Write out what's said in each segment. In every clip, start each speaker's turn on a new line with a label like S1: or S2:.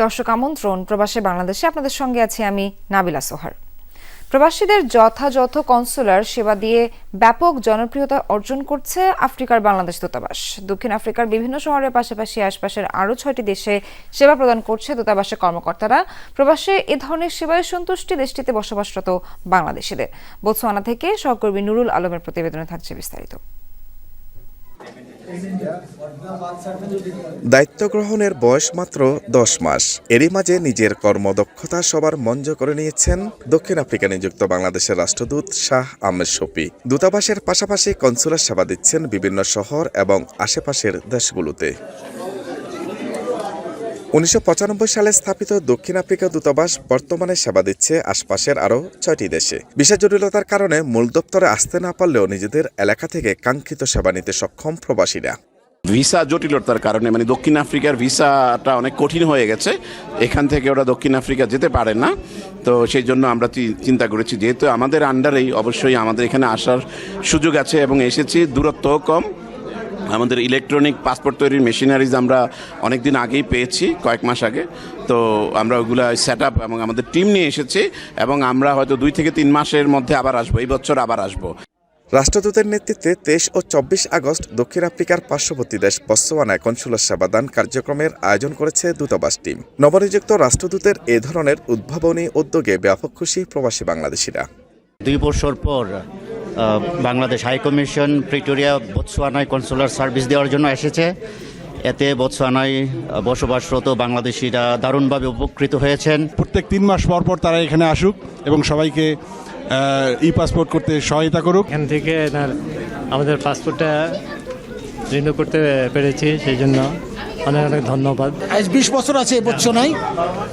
S1: দর্শক আমন্ত্রণ, প্রবাসে বাংলাদেশে আপনাদের সঙ্গে আছি আমি নাবিলা সোহার। প্রবাসীদের যথাযথ কনসুলার সেবা দিয়ে ব্যাপক জনপ্রিয়তা অর্জন করছে আফ্রিকার বাংলাদেশ দূতাবাস। দক্ষিণ আফ্রিকার বিভিন্ন শহরের পাশাপাশি আশপাশের আরও ছয়টি দেশে সেবা প্রদান করছে দূতাবাসের কর্মকর্তারা। প্রবাসে এ ধরনের সেবায় সন্তুষ্টি দেশটিতে বসবাসরত বাংলাদেশিদের। বোতসোয়ানা থেকে সহকর্মী নুরুল আলমের প্রতিবেদনে থাকছে বিস্তারিত।
S2: দায়িত্ব গ্রহণের বয়স মাত্র দশ মাস। এরই মাঝে নিজের কর্মদক্ষতা সবার মঞ্জ করে নিয়েছেন দক্ষিণ আফ্রিকা নিযুক্ত বাংলাদেশের রাষ্ট্রদূত শাহ আহমেদ শফি। দূতাবাসের পাশাপাশি কনসুলার সেবা দিচ্ছেন বিভিন্ন শহর এবং আশেপাশের দেশগুলোতে। উনিশশো পঁচানব্বই সালে স্থাপিত দক্ষিণ আফ্রিকা দূতাবাস বর্তমানে সেবা দিচ্ছে আশপাশের আরও ছয়টি দেশে। বিশেষ জটিলতার কারণে মূল দপ্তরে আসতে না পারলেও নিজেদের এলাকা থেকে কাঙ্ক্ষিত সেবা নিতে সক্ষম প্রবাসীরা।
S3: ভিসা জটিলতার কারণে মানে দক্ষিণ আফ্রিকার ভিসাটা অনেক কঠিন হয়ে গেছে। এখান থেকে ওরা দক্ষিণ আফ্রিকা যেতে পারে না। তো সেই জন্য আমরা চিন্তা করেছি, যেহেতু আমাদের আন্ডারেই অবশ্যই আমাদের এখানে আসার সুযোগ আছে এবং এসেছি। দূরত্বও কম। আমাদের ইলেকট্রনিক পাসপোর্ট তৈরির মেশিনারিজ আমরা অনেক দিন আগেই পেয়েছি কয়েক মাস আগে। তো আমরা ওগুলো সেট আপ এবং আমাদের টিম নিয়ে এসেছি এবং আমরা হয়তো দুই থেকে তিন মাসের মধ্যে আবার আসব এই বছর আবার আসব।
S2: রাষ্ট্রদূতের নেতৃত্বে তেইশ ও চব্বিশ আগস্ট দক্ষিণ আফ্রিকার পার্শ্ববর্তী দেশ বর্তমানায় কনসুলার সেবাদান কার্যক্রমের আয়োজন করেছে দূতাবাস টিম। নবনিযুক্ত রাষ্ট্রদূতের এ ধরনের উদ্ভাবনী উদ্যোগে ব্যাপক খুশি প্রবাসী বাংলাদেশিরা।
S4: দুই বছর পর বাংলাদেশ হাই কমিশন প্রিটোরিয়া বোতসোয়ানায় কনসুলার সার্ভিস দেওয়ার জন্য এসেছে। এতে বোতসোয়ানায় বসবাসরত বাংলাদেশিরা দারুণভাবে উপকৃত হয়েছেন।
S5: প্রত্যেক তিন মাস পর পর তারা এখানে আসুক এবং সবাইকে ই পাসপোর্ট করতে সহায়তা করুক।
S6: এখান থেকে এনার আমাদের পাসপোর্টটা রিনিউ করতে পেরেছি সেই জন্য অনেক অনেক ধন্যবাদ।
S7: আজ বিশ বছর আছে এবছর নাই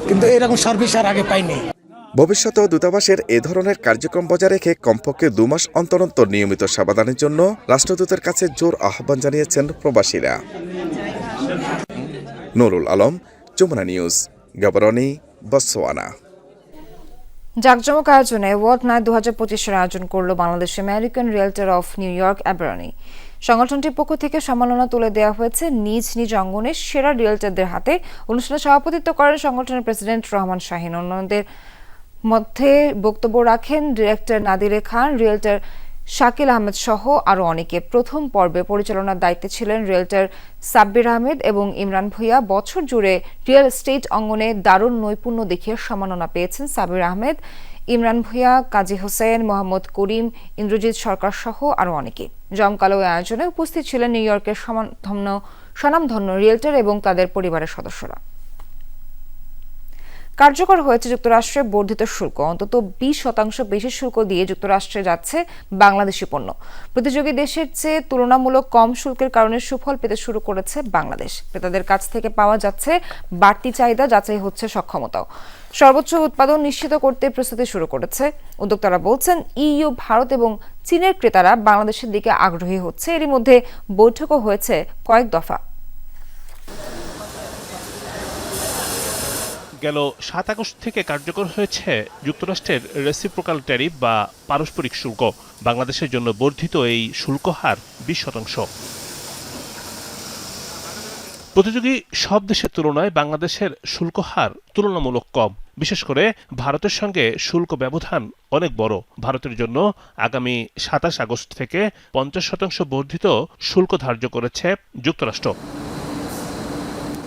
S7: কিন্তু এরকম সার্ভিস আর আগে পাইনি।
S2: ভবিষ্যতেও দূতাবাসের এ ধরনের কার্যক্রম বজায় রেখে কমপক্ষে দু মাস অন্তর নিয়মিত সেবাদানের জন্য রাষ্ট্রদূতের কাছে জোর আহ্বান জানিয়েছেন প্রবাসীরা। Nurul Alam, Jamuna news Gaborone Botswana.
S1: জাকজমক আয়োজনে ওয়ার্ল্ড নাইট দু হাজার পঁচিশের আয়োজন করল Bangladesh American realtor of New York অ্যাবরনি সংগঠনটির পক্ষ থেকে সম্মাননা তুলে দেওয়া হয়েছে নিজ নিজ অঙ্গনের সেরা রিয়েলটারদের হাতে। অনুষ্ঠানে সভাপতিত্ব করেন সংগঠনের প্রেসিডেন্ট রহমান শাহিন। অন্যদের মধ্যে বক্তব্য রাখেন ডিরেক্টর নাদিরে খান, রিয়েলটার শাকিল আহমেদ সহ আরও অনেকে। প্রথম পর্বে পরিচালনার দায়িত্বে ছিলেন রিয়েলটার সাব্বির আহমেদ এবং ইমরান ভুইয়া। বছর জুড়ে রিয়েল এস্টেট অঙ্গনে দারুণ নৈপুণ্য দেখিয়ে সম্মাননা পেয়েছেন সাব্বির আহমেদ, ইমরান ভুইয়া, কাজী হোসেন, মোহাম্মদ করিম, ইন্দ্রজিৎ সরকার সহ আরও অনেকে। জমকালো আয়োজনে উপস্থিত ছিলেন নিউ ইয়র্কের সমাধন্য স্বনামধন্য রিয়েলটার এবং তাদের পরিবারের সদস্যরা। কার্যকর হয়েছে যুক্তরাষ্ট্রের বর্ধিত শুল্ক। অন্তত বিশ শতাংশ বেশি শুল্ক দিয়ে যুক্তরাষ্ট্রে যাচ্ছে বাংলাদেশি পণ্য। প্রতিযোগী দেশের চেয়ে তুলনামূলক কম শুল্কের কারণে সুফল পেতে শুরু করেছে বাংলাদেশ। ক্রেতাদের কাছ থেকে পাওয়া যাচ্ছে বাড়তি চাহিদা যাচাই হচ্ছে সক্ষমতাও। সর্বোচ্চ উৎপাদন নিশ্চিত করতে প্রস্তুতি শুরু করেছে। উদ্যোক্তারা বলছেন, ইইউ, ভারত এবং চীনের ক্রেতারা বাংলাদেশের দিকে আগ্রহী হচ্ছে। এরই মধ্যে বৈঠকও হয়েছে কয়েক দফা।
S8: গেল সাত আগস্ট থেকে কার্যকর হয়েছে যুক্তরাষ্ট্রের রেসিপ্রোকাল ট্যারিফ বা পারস্পরিক শুল্ক, বাংলাদেশের জন্য বর্ধিত এই শুল্ক হার বিশ শতাংশ। প্রতিযোগী সব দেশের তুলনায় বাংলাদেশের শুল্ক হার তুলনামূলক কম। বিশেষ করে ভারতের সঙ্গে শুল্ক ব্যবধান অনেক বড়। ভারতের জন্য আগামী সাতাশ আগস্ট থেকে পঞ্চাশ শতাংশ বর্ধিত শুল্ক ধার্য করেছে যুক্তরাষ্ট্র।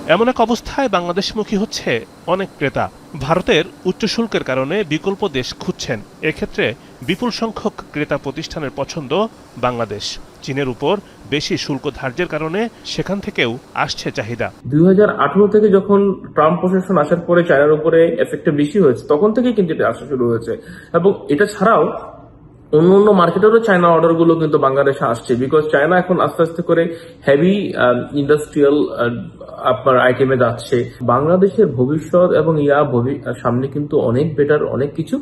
S8: এমন এক অবস্থায় বাংলাদেশমুখী হচ্ছে অনেক ক্রেতা। ভারতের উচ্চ শুল্কের কারণে বিকল্প দেশ খুঁজছেন। এক্ষেত্রে বিপুল সংখ্যক ক্রেতা প্রতিষ্ঠানের পছন্দ বাংলাদেশ। চীনের উপর বেশি শুল্ক ধার্যের কারণে সেখান থেকেও আসছে চাহিদা।
S9: দুই হাজার আঠারো থেকে যখন ট্রাম্প প্রশাসন আসার পরে চায়নার উপরে এফেক্টটা বেশি হয়েছে, তখন থেকে কিন্তু এটা আসা শুরু হয়েছে। এবং এটা ছাড়াও অন্য অন্য মার্কেটেরও চায়না অর্ডারগুলো কিন্তু বাংলাদেশে আসছে। বিকজ চায়না এখন আস্তে আস্তে করে হেভি ইন্ডাস্ট্রিয়াল আপনার আইটেমে যাচ্ছে। বাংলাদেশের ভবিষ্যৎ এবং ইয়া সামনে কিন্তু অনেক বেটার অনেক কিছু।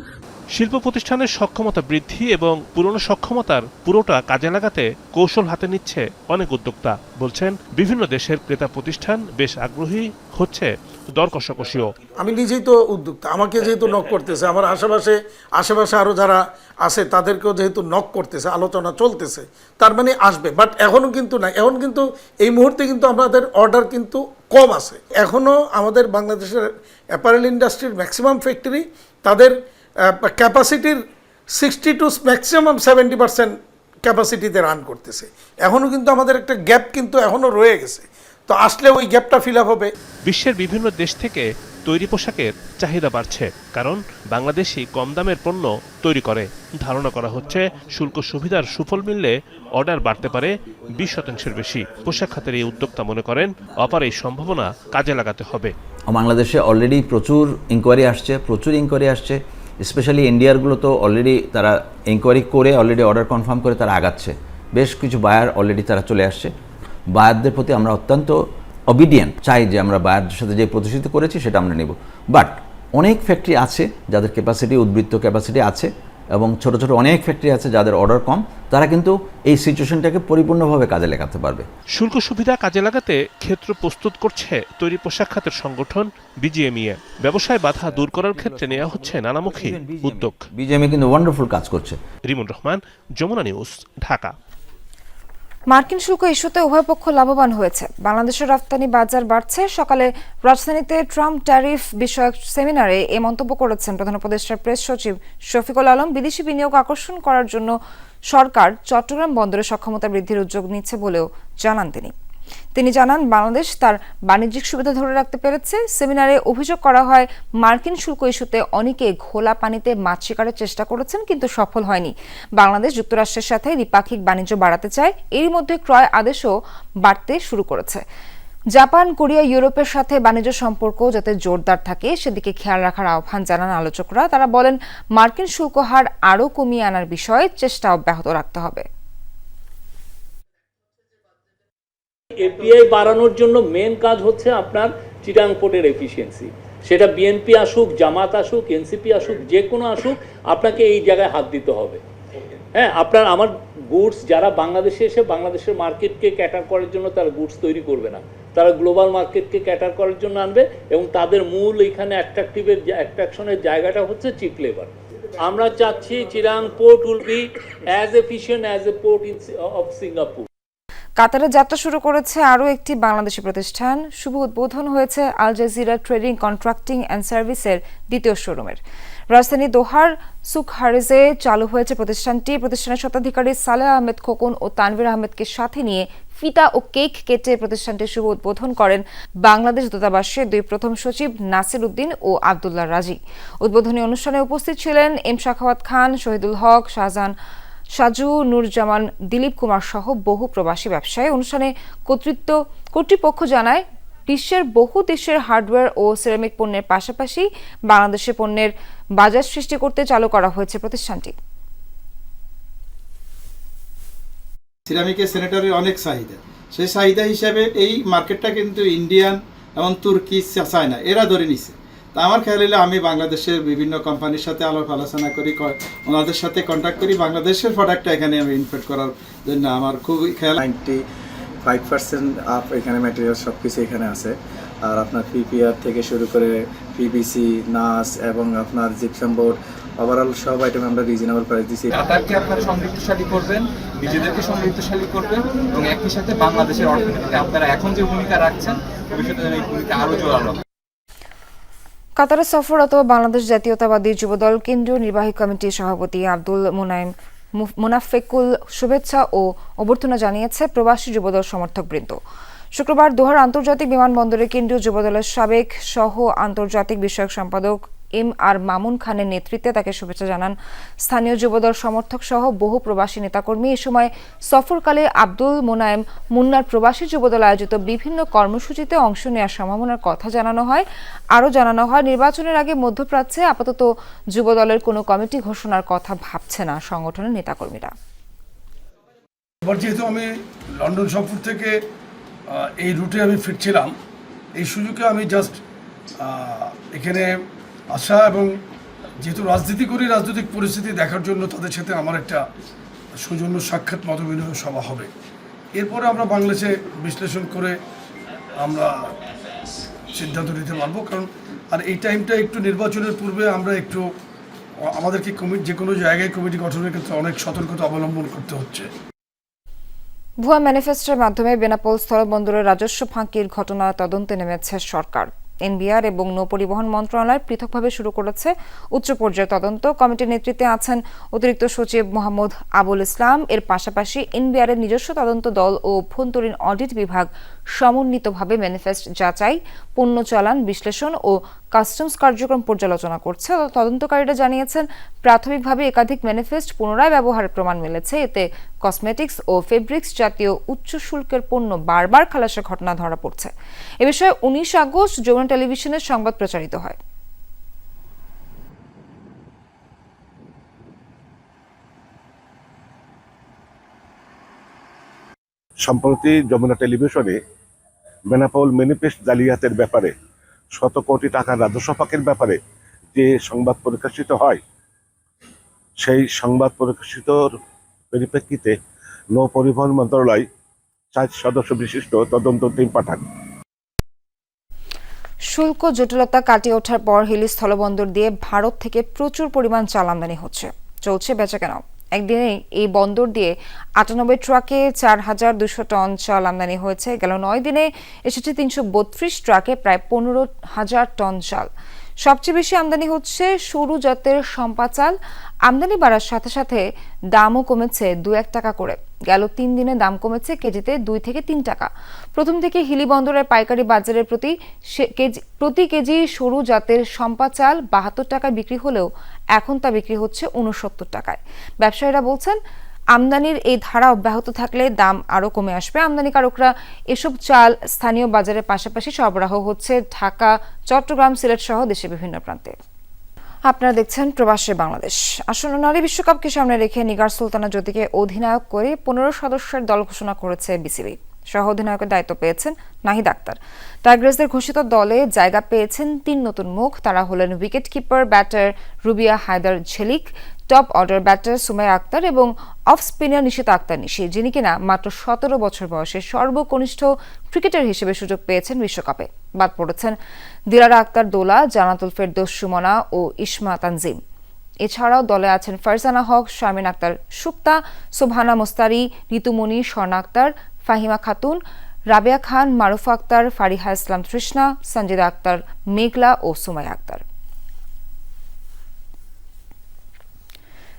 S8: শিল্প প্রতিষ্ঠানের সক্ষমতা বৃদ্ধি এবং পুরনো সক্ষমতার পুরোটা কাজে লাগাতে কৌশল হাতে নিচ্ছে অনেক উদ্যোক্তা। বলছেন, বিভিন্ন দেশের ক্রেতা প্রতিষ্ঠান বেশ আগ্রহী হচ্ছে দর
S7: আমি নিজেই তো উদ্যোক্তা, আমাকে যেহেতু নক করতেছে, আমার আশেপাশে আশেপাশে আরও যারা আছে তাদেরকেও যেহেতু নক করতেছে, আলোচনা চলতেছে, তার মানে আসবে। বাট এখনও কিন্তু না এখন কিন্তু এই মুহূর্তে কিন্তু আমাদের অর্ডার কিন্তু কম আছে। এখনও আমাদের বাংলাদেশের অ্যাপারেল ইন্ডাস্ট্রির ম্যাক্সিমাম ফ্যাক্টরি তাদের ক্যাপাসিটির sixty two maximum seventy percent ক্যাপাসিটিতে run করতেছে। এখনও কিন্তু আমাদের একটা গ্যাপ কিন্তু এখনও রয়ে গেছে। তো আসলে ওই গ্যাপটা ফিল আপ হবে।
S8: বিশ্বের বিভিন্ন দেশ থেকে তৈরি পোশাকের চাহিদা বাড়ছে কারণ বাংলাদেশি কম দামের পণ্য তৈরি করে। ধারণা করা হচ্ছে শুল্ক সুবিধার সুফল মিললে অর্ডার বাড়তে পারে বিশ শতাংশের বেশি। পোশাক খাতের এই উদ্যোক্তা মনে করেন অপার এই সম্ভাবনা কাজে লাগাতে হবে।
S10: বাংলাদেশে অলরেডি প্রচুর ইনকোয়ারি আসছে প্রচুর ইনকোয়ারি আসছে। স্পেশালি ইন্ডিয়ারগুলো তো অলরেডি তারা এনকোয়ারি করে অলরেডি অর্ডার কনফার্ম করে তারা আগাচ্ছে। বেশ কিছু বায়ার অলরেডি তারা চলে আসছে। বায়ারদের প্রতি আমরা অত্যন্ত অবিডিয়েন্ট চাই যে আমরা বায়ারদের সাথে যে প্রতিশ্রুতি করেছি সেটা আমরা নেব। বাট অনেক ফ্যাক্টরি আছে যাদের ক্যাপাসিটি উদ্বৃত্ত ক্যাপাসিটি আছে। এবং ছোট ছোট অনেক ফ্যাক্টরি আছে যাদের অর্ডার কম তারা কিন্তু এই সিচুয়েশনটাকে পরিপূর্ণভাবে কাজে লাগাতে পারবে।
S8: শুল্ক সুবিধা কাজে লাগাতে ক্ষেত্র প্রস্তুত করছে তৈরি পোশাক খাতের সংগঠন বিজিএমইএ ব্যবসায় বাধা দূর করার ক্ষেত্রে নেওয়া হচ্ছে নানামুখী উদ্যোগ।
S10: বিজিএমই কিন্তু ওয়ান্ডারফুল কাজ করছে।
S8: রিমন রহমান যমুনা নিউজ ঢাকা।
S1: মার্কিন শুল্ক ইস্যুতে উভয় পক্ষ লাভবান হয়েছে। বাংলাদেশের রপ্তানি বাজার বাড়ছে। সকালে রাজধানীতে ট্রাম্প ট্যারিফ বিষয়ক সেমিনারে এ মন্তব্য করেছেন প্রধান উপদেষ্টার প্রেস সচিব শফিকুল আলম। বিদেশি বিনিয়োগ আকর্ষণ করার জন্য সরকার চট্টগ্রাম বন্দরের সক্ষমতা বৃদ্ধির উদ্যোগ নিচ্ছে বলেও জানান তিনি। তিনি জানান, বাংলাদেশ তার বাণিজ্যিক সুবিধা ধরে রাখতে পেরেছে। সেমিনারে অভিযোগ করা হয়, মার্কিন শুল্ক ইস্যুতে অনেকে ঘোলা পানিতে মাছ শিকারের চেষ্টা করেছেন, কিন্তু সফল হয়নি। বাংলাদেশ যুক্তরাষ্ট্রের সাথে দ্বিপাক্ষিক বাণিজ্য বাড়াতে চায়, এরই মধ্যে ক্রয় আদেশও বাড়তে শুরু করেছে। জাপান, কোরিয়া, ইউরোপের সাথে বাণিজ্য সম্পর্ক যাতে জোরদার থাকে, সেদিকে খেয়াল রাখার আহ্বান জানান আলোচকরা। তারা বলেন, মার্কিন শুল্ক হার আরও কমিয়ে আনার বিষয়ে চেষ্টা অব্যাহত রাখতে হবে।
S11: এপিআই বাড়ানোর জন্য মেন কাজ হচ্ছে আপনার চিটাং পোর্টের এফিসিয়েন্সি সেটা বিএনপি আসুক জামাত আসুক এনসিপি আসুক যে কোনো আসুক আপনাকে এই জায়গায় হাত দিতে হবে। হ্যাঁ আপনার আমার গুডস যারা বাংলাদেশে এসে বাংলাদেশের মার্কেটকে ক্যাটার করার জন্য তারা গুডস তৈরি করবে না। তারা গ্লোবাল মার্কেটকে ক্যাটার করার জন্য আনবে এবং তাদের মূল এখানে অ্যাট্রাকটিভের অ্যাট্রাকশনের জায়গাটা হচ্ছে চিপ লেবার আমরা চাচ্ছি Chirang port will be as efficient as a port in of Singapore
S1: কাতারে যাত্রা শুরু করেছে আরও একটি বাংলাদেশি প্রতিষ্ঠান। শুভ উদ্বোধন হয়েছে Al Jazeera trading, contracting and সার্ভিসের দ্বিতীয় শোরুমের। রাজধানী দোহার সুক হারিজে চালু হয়েছে প্রতিষ্ঠানটি। প্রতিষ্ঠানের স্বত্বাধিকারী সালেহ আহমেদ খোকন ও তানভীর আহমেদকে সাথে নিয়ে ফিতা ও কেক কেটে প্রতিষ্ঠানটির শুভ উদ্বোধন করেন বাংলাদেশ দূতাবাসের দুই প্রথম সচিব নাসির উদ্দিন ও আবদুল্লাহ রাজি। উদ্বোধনী অনুষ্ঠানে উপস্থিত ছিলেন এম শাখাওয়াত খান, শহীদুল হক, শাহজাহান সাজু নুরজামান, দিলীপ কুমার সহ বহু প্রবাসী ব্যবসায়ী অনুষ্ঠানে কর্তৃত্ব কর্তৃপক্ষ জানায়, বিশ্বের বহু দেশের হার্ডওয়্যার ও সিরামিক পণ্যের পাশাপাশি বাংলাদেশের পণ্যের বাজার সৃষ্টি করতে চালু করা হয়েছে প্রতিষ্ঠানটি।
S12: সিরামিকের স্যানিটারির অনেক চাহিদা। সেই চাহিদা হিসাবে এই মার্কেটটা কিন্তু ইন্ডিয়ান এবং তুর্কি চায়না, এরা ধরে নিছে। তা আমার খেয়াল হলে আমি বাংলাদেশের বিভিন্ন কোম্পানির সাথে আলাপ আলোচনা করি ওনাদের সাথে কন্ট্যাক্ট করি। বাংলাদেশের প্রোডাক্টটা এখানে আমি ইনফেক্ট করার জন্য আমার খুবই খেয়াল
S13: নাইনটি ফাইভ পার্সেন্ট আপ এখানে ম্যাটেরিয়াল সব কিছু এখানে আছে। আর আপনার পিপিআর থেকে শুরু করে পিবিসি নাস এবং আপনার জিপসাম বোর্ড ওভারঅল সব আইটেম আমরা রিজনেবল প্রাইস দিচ্ছি
S14: কাতারকে আপনারা সমৃদ্ধশালী করবেন নিজেদেরকে সমৃদ্ধশালী করবেন এবং একই সাথে বাংলাদেশের অর্থনীতিতে আপনারা এখন যে ভূমিকা রাখছেন ভবিষ্যতে যেন এই ভূমিকা আরও জোরালো হয়।
S1: কাতারে সফররত বাংলাদেশ জাতীয়তাবাদী যুবদল কেন্দ্রীয় নির্বাহী কমিটির সভাপতি আব্দুল মোনাইম মুফ- মুনাফেকুল শুভেচ্ছা ও অভ্যর্থনা জানিয়েছে প্রবাসী যুবদল সমর্থকবৃন্দ। শুক্রবার দোহার আন্তর্জাতিক বিমানবন্দরে কেন্দ্রীয় যুবদলের সাবেক সহ আন্তর্জাতিক বিষয়ক সম্পাদক এম আর মামুন খানের নেতৃত্বে তাকে শুভেচ্ছা জানান স্থানীয় যুবদল সমর্থক সহ বহু প্রবাসী নেতাকর্মী। এ সময় সফরকালে আব্দুল মোনায়েম মুন্নার প্রবাসী যুবদল আয়োজিত বিভিন্ন কর্মসূচিতে অংশ নেওয়ার সম্ভাবনার কথা জানানো হয়। আরও জানানো হয়, নির্বাচনের আগে মধ্যপ্রাচ্যে আপাতত যুবদলের কোনো কমিটি ঘোষণার কথা ভাবছে না সংগঠনের নেতাকর্মীরা।
S15: এবার যেহেতু আমি লন্ডন সফর থেকে এই রুটে আমি ফিরছিলাম, এই সুযোগে আমি জাস্ট এখানে আসা এবং যেহেতু রাজনীতি করি, রাজনৈতিক পরিস্থিতি দেখার জন্য তাদের সাথে আমার একটা সৌজন্য সাক্ষাৎ মতবিনিময় সভা হবে। এরপরে আমরা বাংলাদেশে বিশ্লেষণ করে আমরা সিদ্ধান্ত নিতে পারব। কারণ, আর এই টাইমটা একটু নির্বাচনের পূর্বে আমরা একটু, আমাদেরকে কমিটি যে কোনো জায়গায় কমিটি গঠনের ক্ষেত্রে অনেক সতর্কতা অবলম্বন করতে হচ্ছে।
S1: ভুয়া ম্যানিফেস্টোর মাধ্যমে বেনাপোল স্থলবন্দরের রাজস্ব ফাঁকির ঘটনা তদন্তে নেমেছে সরকার। এনবিআর এবং নৌপরিবহন মন্ত্রণালয় পৃথকভাবে শুরু করেছে উচ্চ পর্যায়ের তদন্ত। কমিটির নেতৃত্বে আছেন অতিরিক্ত সচিব মোহাম্মদ আবুল ইসলাম। এর পাশাপাশি এনবিআর এর নিজস্ব তদন্ত দল ও অভ্যন্তরীণ অডিট বিভাগ সমন্বিতভাবে ম্যানিফেস্ট যাচাই, পণ্য চালান, বিশ্লেষণ ও কাস্টমস কার্যক্রম পর্যালোচনা করছে। তদন্তকারীরা জানিয়েছেন, প্রাথমিকভাবে একাধিক ম্যানিফেস্ট পুনরায় ব্যবহারের প্রমাণ মিলেছে। এতে কসমেটিক্স ও ফেব্রিক্স জাতীয় উচ্চ শুল্কের পণ্য বারবার খালাসের ঘটনা ধরা পড়ছে। এ বিষয়ে উনিশ আগস্ট যমুনা টেলিভিশনের সংবাদ প্রচারিত হয়।
S16: সম্প্রতি যমুনা টেলিভিশনে বেনাপোল ম্যানিফেস্ট জালিয়াতের ব্যাপারে শত কোটি টাকার রাজস্ব ফাঁকের ব্যাপারে যে সংবাদ প্রকাশিত হয়, সেই সংবাদ প্রকাশিতর পরিপ্রেক্ষিতে নৌ পরিবহন মন্ত্রণালয় চার সদস্য বিশিষ্ট তদন্ত টিম পাঠান।
S1: শুল্ক, জটিলতা কাটিয়ে ওঠার পর হিলি স্থলবন্দর দিয়ে ভারত থেকে প্রচুর পরিমাণ চাল আমদানি হচ্ছে। চলছে বেচাকেনাও। একদিনে এই বন্দর দিয়ে আটানব্বই ট্রাকে চার হাজার দুশো টন চাল আমদানি হয়েছে। গেল নয় দিনে এসেছে তিনশো বত্রিশ ট্রাকে প্রায় পনেরো হাজার টন চাল। সবচেয়ে বেশি আমদানি হচ্ছে সরু জাতের সম্পা চাল। আমদানি বাড়ার সাথে সাথে দামও কমেছে দু এক টাকা করে। গেল তিন দিনে দাম কমেছে কেজিতে দুই থেকে তিন টাকা। প্রথম থেকে হিলি বন্দরের পাইকারি বাজারের প্রতি কেজি প্রতি কেজি সরু জাতের সম্পা চাল বাহাত্তর টাকায় বিক্রি হলেও এখন তা বিক্রি হচ্ছে উনসত্তর টাকায়। ব্যবসায়ীরা বলছেন, আমদানির এই ধারা অব্যাহত থাকলে দাম আরও কমে আসবে। আমদানিকারকরা এসব চাল স্থানীয় বাজারের পাশাপাশি সরবরাহ হচ্ছে ঢাকা, চট্টগ্রাম, সিলেট সহ দেশের বিভিন্ন প্রান্তে। আপনারা দেখছেন প্রবাসী বাংলাদেশ। আসন্ন নারী বিশ্বকাপকে সামনে রেখে নিগার সুলতানা জ্যোতিকে অধিনায়ক করে পনেরো সদস্যের দল ঘোষণা করেছে বিসিবি। সহ অধিনায়কের দায়িত্ব পেয়েছেন নাহিদ আক্তার। টাইগ্রেসদের ঘোষিত দলে জায়গা পেয়েছেন তিন নতুন মুখ। তারা হলেন wicket keeper batter Rubia Haider Jhelik top order batter Sumaiya Akter এবং অফ স্পিনার নিশিতা আক্তার নিশি যিনি কিনা মাত্র সতেরো বছর বয়সে সর্বকনিষ্ঠ ক্রিকেটার হিসেবে সুযোগ পেয়েছেন বিশ্বকাপে। বাদ পড়েছেন দিলারা আক্তার দোলা জানাতুল ফেরদৌস সুমনা ও ইসমা তানজিম। এছাড়াও দলে আছেন ফারজানা হক শামিন আক্তার সুক্তা সুবহানা মোস্তারি ঋতুমণি স্বর্ণা আক্তার, ফাহিমা খাতুন, রাবেয়া খান, মারুফা আক্তার, ফারিহা ইসলাম তৃষ্ণা, সঞ্জিদা আক্তার, মেঘলা ও সুমাইয়া আক্তার।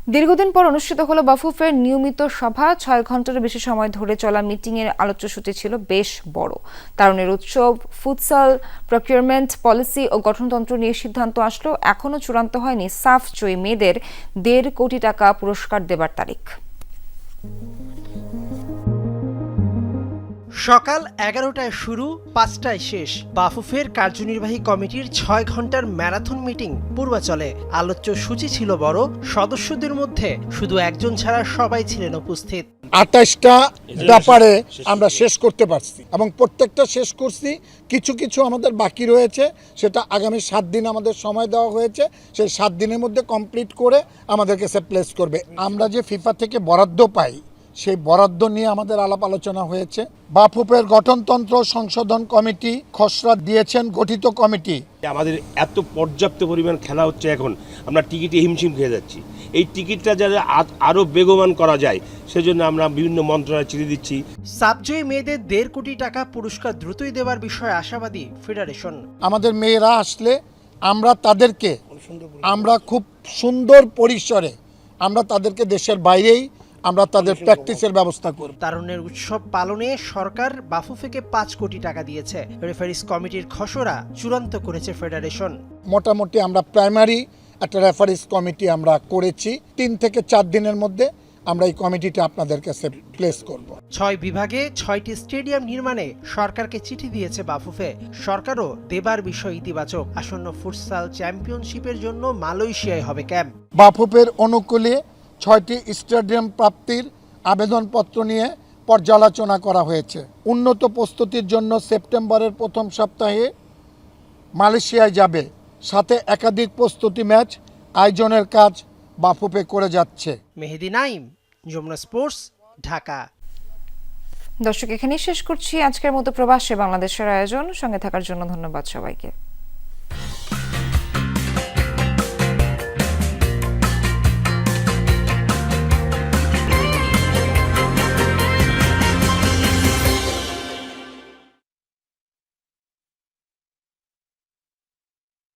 S1: দীর্ঘদিন পর অনুষ্ঠিত হলো বাফুফের নিয়মিত সভা। ছয় ঘণ্টার বেশি সময় ধরে চলা মিটিং এর আলোচ্যসূচি ছিল বেশ বড়। তারুণের উৎসব, ফুটসাল প্রকিউরমেন্ট পলিসি ও গঠনতন্ত্র নিয়ে সিদ্ধান্ত আসলো। এখনও চূড়ান্ত হয়নি সাফ জয়ী মেয়েদের দেড় কোটি টাকা পুরস্কার দেবার তারিখ।
S17: সকাল এগারোটায় শুরু পাঁচটায় শেষ। বাফুফের কার্যনির্বাহী কমিটির ছয় ঘণ্টার ম্যারাথন মিটিং পূর্বাচলে। আলোচ্য সূচি ছিল বড় সদস্যদের মধ্যে শুধু একজন ছাড়া সবাই ছিলেন উপস্থিত।
S18: আঠাশটা ব্যাপারে আমরা শেষ। করতে পারছি। এবং প্রত্যেকটা শেষ করছি কিছু কিছু আমাদের বাকি রয়েছে সেটা আগামী সাত দিন আমাদের সময় দেওয়া হয়েছে সেই সাত দিনের মধ্যে কমপ্লিট করে আমাদেরকে সে প্লেস করবে। আমরা যে ফিফা থেকে বরাদ্দ পাই সেই বরাদ্দ নিয়ে আমাদের আলাপ আলোচনা হয়েছে। বাফুপের গঠনতন্ত্র সংশোধন কমিটি খসড়া দিয়েছেন গঠিত কমিটি।
S19: আমাদের এত পর্যাপ্ত পরিমাণ খেলা হচ্ছে এখন আমরা টিকিটে হিমশিম খেয়ে যাচ্ছি। এই টিকিটটা যাতে আ- আরও বেগবান করা যায় সেজন্য আমরা বিভিন্ন মন্ত্রণালয় চিঠি দিচ্ছি।
S17: সাবজয়ী মেয়েদের দেড় কোটি টাকা পুরস্কার দ্রুতই দেওয়ার বিষয়ে আশাবাদী ফেডারেশন।
S18: আমাদের মেয়েরা আসলে আমরা তাদেরকে আমরা খুব সুন্দর পরিসরে আমরা তাদেরকে দেশের বাইরেই আমরা তাদের প্র্যাকটিসের ব্যবস্থা করব।
S17: তারুণের উৎসব পালনে সরকার বাফুফেকে পাঁচ কোটি টাকা দিয়েছে। রেফারিস কমিটির খসড়া চূড়ান্ত করেছে ফেডারেশন।
S18: মোটামুটি আমরা প্রাইমারি একটা রেফারিস কমিটি আমরা করেছি। তিন থেকে চার দিনের মধ্যে আমরা এই কমিটিটা আপনাদের কাছে প্লেস করব।
S17: ছয় বিভাগে ছয়টি স্টেডিয়াম নির্মাণে সরকারকে চিঠি দিয়েছে বাফুফে। সরকারও দেবার বিষয় ইতিবাচক। আসন্ন ফুটসাল চ্যাম্পিয়নশিপের জন্য মালয়েশিয়ায় হবে ক্যাম্প।
S18: বাফুফের অনুকূলে ছয়টি স্টেডিয়াম প্রাপ্তির আবেদনপত্র নিয়ে পর্যালোচনা করা হয়েছে। উন্নত প্রস্তুতির জন্য সেপ্টেম্বরের প্রথম সপ্তাহে মালয়েশিয়ায় যাবে। সাথে একাধিক প্রস্তুতি ম্যাচ আয়োজনের কাজ বাফুপে করে যাচ্ছে।
S17: মেহেদি নাইম যমুনা স্পোর্টস ঢাকা।
S1: দর্শক এখানেই শেষ করছি। আজকের মতো প্রবাসে বাংলাদেশের আয়োজন। সঙ্গে থাকার জন্য ধন্যবাদ সবাইকে।